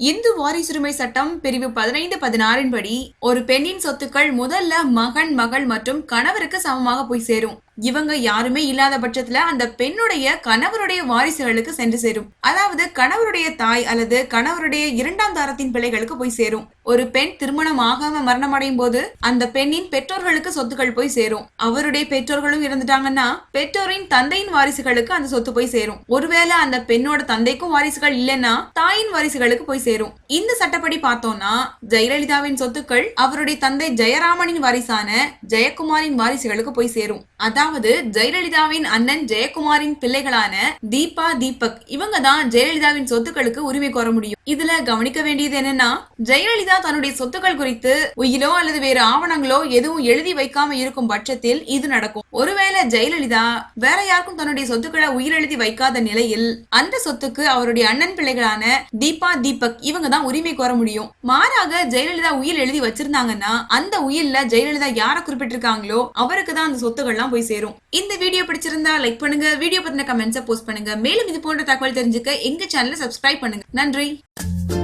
இந்து வாரிசுரிமை சட்டம் பிரிவு பதினைந்து பதினாறின் படி ஒரு பெண்ணின் சொத்துக்கள் முதல்ல மகன் மகள் மற்றும் கணவருக்கு சமமாக போய் சேரும். இவங்க யாருமே இல்லாத பட்சத்துல அந்த பெண்ணுடைய கணவருடைய வாரிசுகளுக்கு சென்று சேரும். அதாவது கணவருடைய தாய் அல்லது கணவருடைய இரண்டாம் தாரத்தின் பிள்ளைகளுக்கு போய் சேரும். ஒரு பெண் திருமணம் ஆகாம மரணம் அடையும் போது அந்த பெண்ணின் பெற்றோர்களுக்கு சொத்துக்கள் போய் சேரும். அவருடைய பெற்றோர்களும் இறந்துட்டாங்கன்னா பெற்றோரின் தந்தையின் வாரிசுகளுக்கு அந்த சொத்து போய் சேரும். ஒருவேளை அந்த பெண்ணோட தந்தைக்கும் வாரிசுகள் இல்லைன்னா தாயின் வாரிசுகளுக்கு போய் சேரும். இந்த சட்டப்படி பார்த்தோம்னா ஜெயலலிதாவின் சொத்துக்கள் அவருடைய தந்தை ஜெயராமனின் வாரிசான ஜெயக்குமாரின் வாரிசுகளுக்கு போய் சேரும். அதாவது ஜெயலலிதாவின் அண்ணன் ஜெயக்குமாரின் பிள்ளைகளான தீபா தீபக் இவங்க தான் ஜெயலலிதாவின் சொத்துக்களுக்கு உரிமை கோர முடியும். இதுல கவனிக்க வேண்டியது என்னன்னா ஜெயலலிதா தன்னுடைய சொத்துக்கள் குறித்து உயிலோ அல்லது வேறு ஆவணங்களோ எதுவும் எழுதி வைக்காம இருக்கும் பட்சத்தில் இது நடக்கும். ஒருவேளை ஜெயலலிதா வேற யாருக்கும் தன்னுடைய சொத்துக்களை உயிர் எழுதி வைக்காத நிலையில் அந்த சொத்துக்கு அவருடைய அண்ணன் பிள்ளைகளான தீபா தீபக் இவங்க தான் உரிமை கோர முடியும். மாறாக ஜெயலலிதா உயிர் எழுதி வச்சிருந்தாங்கன்னா அந்த உயிர்ல ஜெயலலிதா யாரை குறிப்பிட்டிருக்காங்களோ அவருக்கு தான் அந்த சொத்துக்கள்லாம் போய் சேரும். இந்த வீடியோ பிடிச்சிருந்தா லைக் பண்ணுங்க வீடியோ பத்தின கமெண்ட்ஸை போஸ்ட் பண்ணுங்க. மேலும் இது போன்ற தகவல் தெரிஞ்சுக்க எங்க சேனலை சப்ஸ்கிரைப் பண்ணுங்க. நன்றி. Thank you.